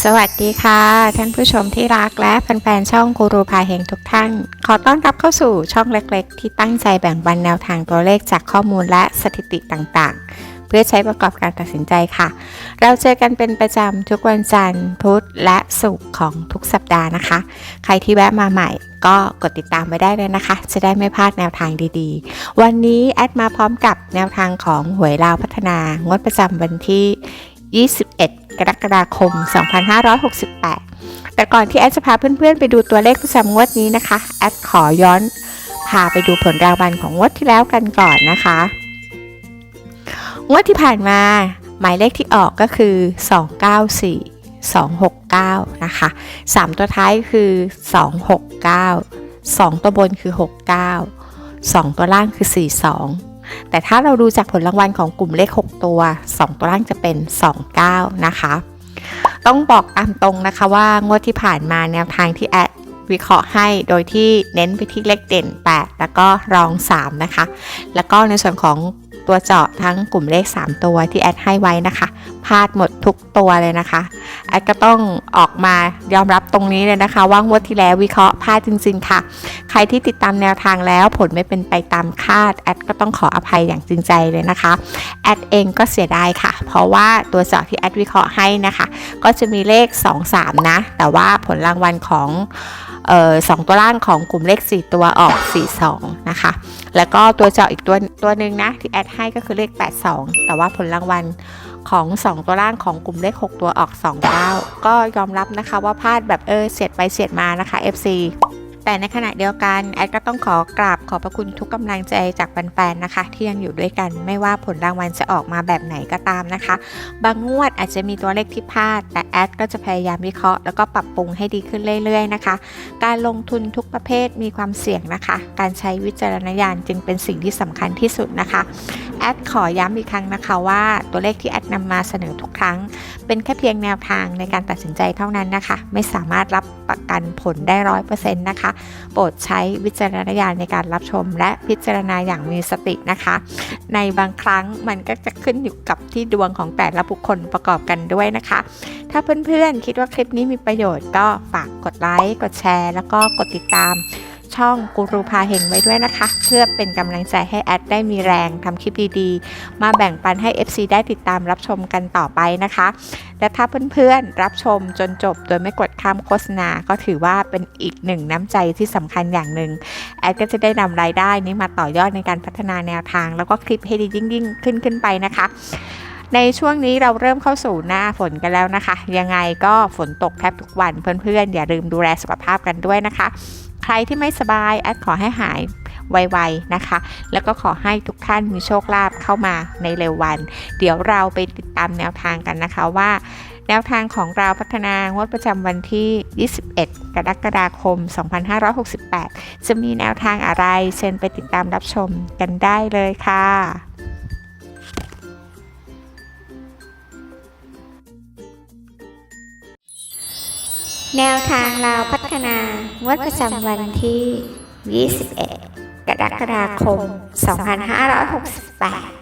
สวัสดีค่ะ ท่านผู้ชมที่รักและแฟนๆช่องกูรูพาเฮงทุกท่าน ขอต้อนรับเข้าสู่ช่องเล็กๆ ที่ตั้งใจแบ่งปันแนวทางตัวเลขจากข้อมูลและสถิติต่างๆ เพื่อใช้ประกอบการตัดสินใจค่ะ เราเจอกันเป็นประจำทุกวันจันทร์พุธและศุกร์ของทุกสัปดาห์นะคะ ใครที่แวะมาใหม่ก็กดติดตามไว้ได้เลยนะคะ จะได้ไม่พลาดแนวทางดีๆ วันนี้แอดมาพร้อมกับแนวทางของหวยลาวพัฒนางวดประจำวันที่ 21 กรกฎาคม 2568 แต่ก่อนที่แอดจะพาเพื่อนๆ ไปดูตัวเลขประจำงวดนี้นะคะ แอดขอย้อนพาไปดูผลรางวัลของงวดที่แล้วกันก่อนนะคะ งวดที่ผ่านมา หมายเลขที่ออกก็คือ 294 269 นะคะ 3 ตัวท้ายคือ 269 2 ตัวบนคือ 69 2 ตัวล่างคือ 42 แต่ถ้าเราดูจากผลรางวัลของกลุ่มเลข 6 ตัว 2 ตัวล่างจะเป็น 29 นะคะ ต้องบอกตามตรงนะคะว่างวดที่ผ่านมาแนวทางที่แอดวิเคราะห์ให้โดยที่เน้นไปที่เลขเด่น 8 แล้วก็รอง 3 นะคะ แล้วก็ในส่วนของตัวเจาะทั้งกลุ่มเลข 3 ตัวที่แอดให้ไว้นะคะ พลาดหมดทุกตัวเลยนะคะแอดก็ต้องออกมายอมรับตรงนี้เลยนะคะ ว่างวดที่แล้ววิเคราะห์พลาดจริงๆค่ะ ใครที่ติดตามแนวทางแล้วผลไม่เป็นไปตามคาดแอดก็ต้องขออภัยอย่างจริงใจเลยนะคะแอดเองก็เสียดายค่ะ เพราะว่าตัวเจาะที่แอดวิเคราะห์ให้นะคะ ก็จะมีเลข 2 3 นะ แต่ว่าผลรางวัลของ สองตัวล่างของกลุ่มเลข 4 ตัวออก 4 2 นะคะ แล้วก็ตัวเจาะอีกตัวตัวหนึ่งนะที่แอดให้ก็คือเลข 8 2 แต่ว่าผลรางวัลของ 2 ตัวล่างของกลุ่มเลข 6 ตัวออก 2 9 ก็ยอมรับนะคะว่าพลาดแบบเออเสียดไปเสียดมานะคะ FC แต่ในขณะเดียวกันแอดก็ต้องขอกราบขอบพระคุณทุกกำลังใจจากแฟนๆนะคะ ที่ยังอยู่ด้วยกันไม่ว่าผลรางวัลจะออกมาแบบไหนก็ตามนะคะ บางงวดอาจจะมีตัวเลขที่พลาด แต่แอดก็จะพยายามวิเคราะห์แล้วก็ปรับปรุงให้ดีขึ้นเรื่อยๆนะคะ การลงทุนทุกประเภทมีความเสี่ยงนะคะ การใช้วิจารณญาณจึงเป็นสิ่งที่สำคัญที่สุดนะคะแอดขอย้ำอีกครั้งนะคะว่าตัวเลขที่แอดนำมาเสนอทุก ครั้ง เป็นแค่เพียงแนวทางในการตัดสินใจเท่านั้นนะคะ ไม่สามารถรับประกันผลได้ร้อยเปอร์เซ็นต์นะคะ โปรดใช้วิจารณญาณในการรับชม และพิจารณาอย่างมีสตินะคะ ในบางครั้งมันก็จะขึ้นอยู่กับที่ดวงของแต่ละบุคคลประกอบกันด้วยนะคะ ถ้าเพื่อนๆคิดว่าคลิปนี้มีประโยชน์ก็ฝากกดไลค์กดแชร์ แล้วก็กดติดตาม ช่องกูรูพาเฮงไว้ด้วยนะคะ เพื่อเป็นกำลังใจให้แอดได้มีแรงทำคลิปดีๆ มาแบ่งปันให้ FC ได้ติดตามรับชมกันต่อไปนะคะ และถ้าเพื่อนๆ รับชมจนจบโดยไม่กดข้ามโฆษณา ก็ถือว่าเป็นอีกหนึ่งน้ำใจที่สำคัญอย่างหนึ่งแอดก็จะได้นำรายได้นี้มาต่อยอดในการพัฒนาแนวทาง แล้วก็คลิปให้ดียิ่งยิ่งขึ้นขึ้นไปนะคะในช่วงนี้เราเริ่มเข้าสู่หน้าฝนกันแล้วนะคะ ยังไงก็ฝนตกแทบทุกวันเพื่อนๆ อย่าลืมดูแลสุขภาพกันด้วยนะคะ ใครที่ไม่สบายแอดขอให้หายไวๆนะคะ แล้วก็ขอให้ทุกท่านมีโชคลาภเข้ามาในเร็ววัน เดี๋ยวเราไปติดตามแนวทางกันนะคะว่า แนวทางของเราพัฒนางวดประจำวันที่ 21 กรกฎาคม 2568 จะมีแนวทางอะไรเชิญไปติดตามรับชมกันได้เลยค่ะแนวทางเราพั ฒนางวดประจำวันที่ 21 กรกฎาคม 2568